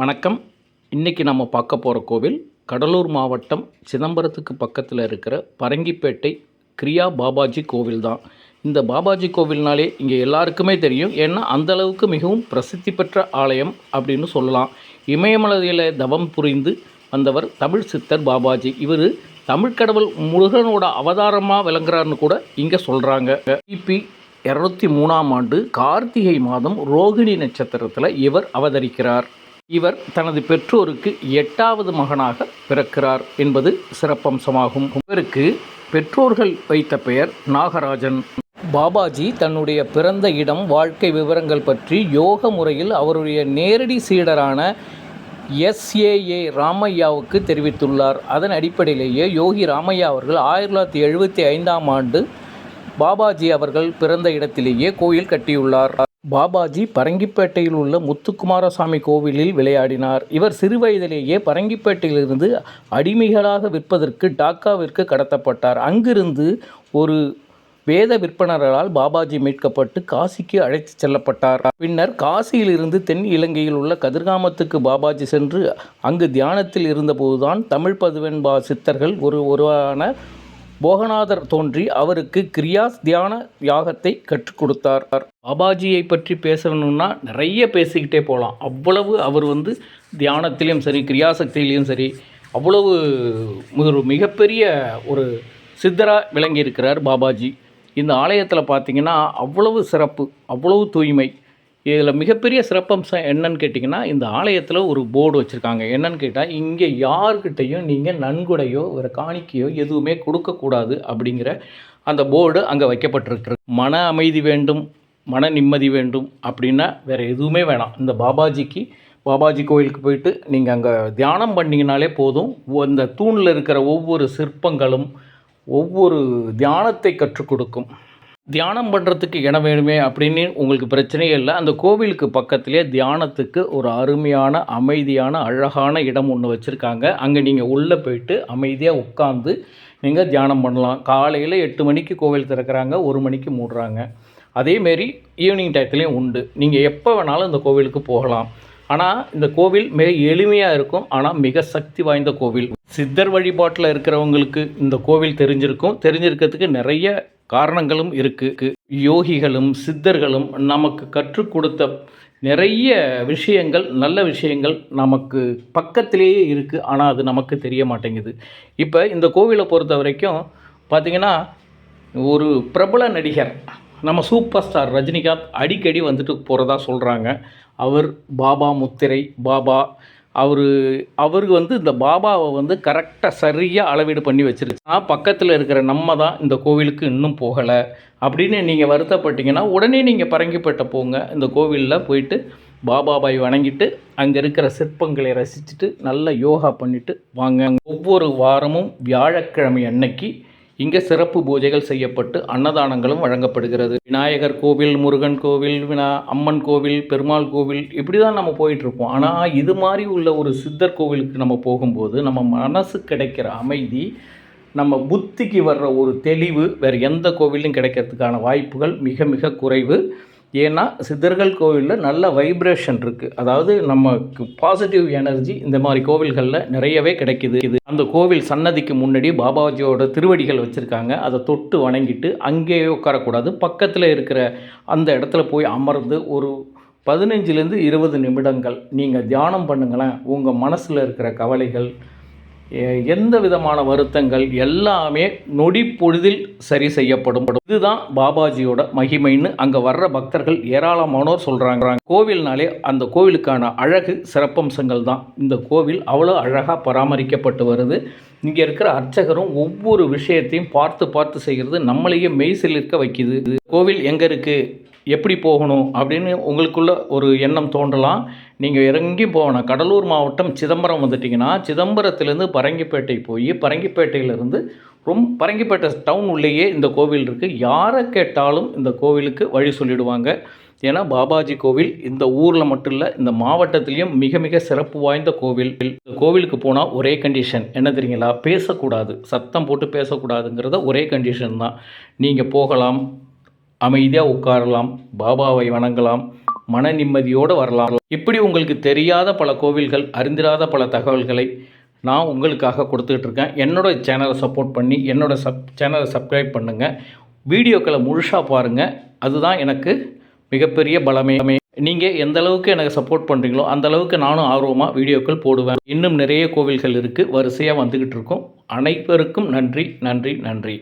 வணக்கம். இன்றைக்கி நம்ம பார்க்க போகிற கோவில் கடலூர் மாவட்டம் சிதம்பரத்துக்கு பக்கத்தில் இருக்கிற பரங்கிப்பேட்டை கிரியா பாபாஜி கோவில் தான் இந்த பாபாஜி கோவில்னாலே இங்கே எல்லாருக்குமே தெரியும். ஏன்னா அந்த அளவுக்கு மிகவும் பிரசித்தி பெற்ற ஆலயம் அப்படின்னு சொல்லலாம். இமயமலையில் தவம் புரிந்து வந்தவர் தமிழ் சித்தர் பாபாஜி. இவர் தமிழ் கடவுள் முருகனோட அவதாரமாக விளங்குறாருன்னு கூட இங்கே சொல்கிறாங்க கிபி இரநூத்தி மூணாம் ஆண்டு கார்த்திகை மாதம் ரோகிணி நட்சத்திரத்தில் இவர் அவதரிக்கிறார். இவர் தனது பெற்றோருக்கு எட்டாவது மகனாக பிறக்கிறார் என்பது சிறப்பம்சமாகும். இவருக்கு பெற்றோர்கள் வைத்த பெயர் நாகராஜன். பாபாஜி தன்னுடைய பிறந்த இடம் வாழ்க்கை விவரங்கள் பற்றி யோக முறையில் அவருடைய நேரடி சீடரான எஸ்ஏஏ ராமையாவுக்கு தெரிவித்துள்ளார். அதன் அடிப்படையிலேயே யோகி ராமையா அவர்கள் ஆயிரத்தி தொள்ளாயிரத்தி எழுபத்தி ஐந்தாம் ஆண்டு பாபாஜி அவர்கள் பிறந்த இடத்திலேயே கோயில் கட்டியுள்ளார். பாபாஜி பரங்கிப்பேட்டையில் உள்ள முத்துக்குமாரசாமி கோவிலில் விளையாடினார். இவர் சிறுவயதிலேயே பரங்கிப்பேட்டையிலிருந்து அடிமைகளாக விற்பதற்கு டாக்காவிற்கு கடத்தப்பட்டார். அங்கிருந்து ஒரு வேத விற்பனரால் பாபாஜி மீட்கப்பட்டு காசிக்கு அழைத்துச் செல்லப்பட்டார். பின்னர் காசியிலிருந்து தென் இலங்கையில் உள்ள கதிர்காமத்துக்கு பாபாஜி சென்று அங்கு தியானத்தில் இருந்தபோதுதான் தமிழ் பதுவென்பா சித்தர்கள் ஒரு ஒருவரான போகநாதர் தோன்றி அவருக்கு கிரியாஸ் தியான யாகத்தை கற்றுக் கொடுத்தார். பாபாஜியை பற்றி பேசணும்னா நிறைய பேசிக்கிட்டே போகலாம். அவ்வளவு அவர் வந்து தியானத்திலையும் சரி கிரியாசக்தியிலையும் சரி அவ்வளவு ஒரு மிகப்பெரிய ஒரு சித்தராக விளங்கியிருக்கிறார் பாபாஜி. இந்த ஆலயத்தில் பார்த்தீங்கன்னா அவ்வளவு சிறப்பு அவ்வளவு தூய்மை. இதில் மிகப்பெரிய சிறப்பம்சம் என்னன்னு கேட்டிங்கன்னா இந்த ஆலயத்தில் ஒரு போர்டு வச்சுருக்காங்க. என்னன்னு கேட்டால் இங்கே யார்கிட்டையும் நீங்கள் நன்கொடையோ ஒரு காணிக்கையோ எதுவுமே கொடுக்கக்கூடாது அப்படிங்கிற அந்த போர்டு அங்கே வைக்கப்பட்டிருக்கு மன அமைதி வேண்டும் மன நிம்மதி வேண்டும் அப்படின்னா வேறு எதுவுமே வேணாம். இந்த பாபாஜிக்கு பாபாஜி கோயிலுக்கு போயிட்டு நீங்கள் அங்கே தியானம் பண்ணிங்கனாலே போதும். அந்த தூணில் இருக்கிற ஒவ்வொரு சிற்பங்களும் ஒவ்வொரு தியானத்தை கற்றுக் கொடுக்கும். தியானம் பண்ணுறதுக்கு இடம் வேணுமே அப்படின்னு உங்களுக்கு பிரச்சனையே இல்லை. அந்த கோவிலுக்கு பக்கத்துலேயே தியானத்துக்கு ஒரு அருமையான அமைதியான அழகான இடம் ஒன்று வச்சுருக்காங்க. அங்கே நீங்கள் உள்ளே போயிட்டு அமைதியாக உட்காந்து நீங்கள் தியானம் பண்ணலாம். காலையில் எட்டு மணிக்கு கோவில் திறக்கிறாங்க ஒரு மணிக்கு மூடுறாங்க. அதேமாரி ஈவினிங் டயத்துலேயும் உண்டு. நீங்கள் எப்போ வேணாலும் இந்த கோவிலுக்கு போகலாம். ஆனால் இந்த கோவில் மிக எளிமையாக இருக்கும். ஆனால் மிக சக்தி வாய்ந்த கோவில். சித்தர் வழிபாட்டில் இருக்கிறவங்களுக்கு இந்த கோவில் தெரிஞ்சிருக்கும். தெரிஞ்சிருக்கிறதுக்கு நிறைய காரணங்களும் இருக்குது யோகிகளும் சித்தர்களும் நமக்கு கற்றுக் கொடுத்த நிறைய விஷயங்கள் நல்ல விஷயங்கள் நமக்கு பக்கத்திலேயே இருக்குது ஆனால் அது நமக்கு தெரிய மாட்டேங்குது. இப்போ இந்த கோவிலை பொறுத்த வரைக்கும் பார்த்திங்கன்னா ஒரு பிரபல நடிகர் நம்ம சூப்பர் ஸ்டார் ரஜினிகாந்த் அடிக்கடி வந்துட்டு போகிறதா சொல்கிறாங்க அவர் பாபா முத்திரை பாபா அவர் அவருக்கு வந்து இந்த பாபாவை வந்து கரெக்டாக சரியாக அளவீடு பண்ணி வச்சிருக்கு ஆனால் பக்கத்தில் இருக்கிற நம்ம தான் இந்த கோவிலுக்கு இன்னும் போகலை. அப்படின்னு நீங்கள் வருத்தப்பட்டீங்கன்னா உடனே நீங்கள் பரங்கிப்பட்ட போங்க. இந்த கோவிலில் போயிட்டு பாபாபாய் வணங்கிட்டு அங்கே இருக்கிற சிற்பங்களை ரசிச்சுட்டு நல்ல யோகா பண்ணிவிட்டு வாங்க. ஒவ்வொரு வாரமும் வியாழக்கிழமை அன்னைக்கு இங்கே சிறப்பு பூஜைகள் செய்யப்பட்டு அன்னதானங்களும் வழங்கப்படுகிறது. விநாயகர் கோவில் முருகன் கோவில் வினா அம்மன் கோவில் பெருமாள் கோவில் இப்படி தான் நம்ம போயிட்டுருப்போம். ஆனால் இது மாதிரி உள்ள ஒரு சித்தர் கோவிலுக்கு நம்ம போகும்போது நம்ம மனசு கிடைக்கிற அமைதி நம்ம புத்திக்கு வர்ற ஒரு தெளிவு வேறு எந்த கோவிலும் கிடைக்கிறதுக்கான வாய்ப்புகள் மிக மிக குறைவு. ஏன்னா சித்தர்கள் கோவிலில் நல்ல வைப்ரேஷன் இருக்குது அதாவது நமக்கு பாசிட்டிவ் எனர்ஜி இந்த மாதிரி கோவில்களில் நிறையவே கிடைக்குது. இது அந்த கோவில் சன்னதிக்கு முன்னாடி பாபாஜியோட திருவடிகள் வச்சுருக்காங்க. அதை தொட்டு வணங்கிட்டு அங்கேயே உட்காரக்கூடாது. பக்கத்தில் இருக்கிற அந்த இடத்துல போய் அமர்ந்து ஒரு பதினஞ்சுலேருந்து இருபது நிமிடங்கள் நீங்கள் தியானம் பண்ணுங்களேன். உங்கள் மனசில் இருக்கிற கவலைகள் எந்த விதமான வருத்தங்கள் எல்லாமே நொடி பொழுதில் சரி செய்யப்படும். இதுதான் பாபாஜியோட மகிமைன்னு அங்கே வர்ற பக்தர்கள் ஏராளமானோர் சொல்கிறாங்க கோவில்னாலே அந்த கோவிலுக்கான அழகு சிறப்பம்சங்கள் தான். இந்த கோவில் அவ்வளோ அழகாக பராமரிக்கப்பட்டு வருது. இங்கே இருக்கிற அர்ச்சகரும் ஒவ்வொரு விஷயத்தையும் பார்த்து பார்த்து செய்கிறது நம்மளையே மெய்சில் இருக்க வைக்குது. இது கோவில் எங்கே இருக்குது எப்படி போகணும்? அப்படின்னு உங்களுக்குள்ள ஒரு எண்ணம் தோன்றலாம். நீங்கள் இறங்கி போகணும். கடலூர் மாவட்டம் சிதம்பரம் வந்துட்டிங்கன்னா சிதம்பரத்துலேருந்து பரங்கிப்பேட்டை போய் பரங்கிப்பேட்டையிலேருந்து ரொம்ப பரங்கிப்பேட்டை டவுன் உள்ளேயே இந்த கோவில் இருக்குது யாரை கேட்டாலும் இந்த கோவிலுக்கு வழி சொல்லிடுவாங்க. ஏன்னா பாபாஜி கோவில் இந்த ஊரில் மட்டும் இல்லை இந்த மாவட்டத்திலையும் மிக மிக சிறப்பு வாய்ந்த கோவில். இந்த கோவிலுக்கு போனால் ஒரே கண்டிஷன் என்ன தெரியுங்களா? பேசக்கூடாது. சத்தம் போட்டு பேசக்கூடாதுங்கிறத ஒரே கண்டிஷன் தான். நீங்கள் போகலாம் அமைதியாக உட்காரலாம் பாபாவை வணங்கலாம். மன நிம்மதியோடு வரலாம். இப்படி உங்களுக்கு தெரியாத பல கோவில்கள் அறிந்திராத பல தகவல்களை நான் உங்களுக்காக கொடுத்துக்கிட்டு இருக்கேன். என்னோட சேனலை சப்போர்ட் பண்ணி என்னோட சப் சேனலை சப்ஸ்கிரைப் பண்ணுங்கள் வீடியோக்களை முழுசாக பாருங்கள் அதுதான் எனக்கு மிகப்பெரிய பலமே. நீங்கள் எந்த அளவுக்கு எனக்கு சப்போர்ட் பண்ணுறீங்களோ அந்த அளவுக்கு நானும் ஆர்வமாக வீடியோக்கள் போடுவேன். இன்னும் நிறைய கோவில்கள் இருக்குது வரிசையாக வந்துக்கிட்டு இருக்கும். அனைவருக்கும் நன்றி நன்றி நன்றி.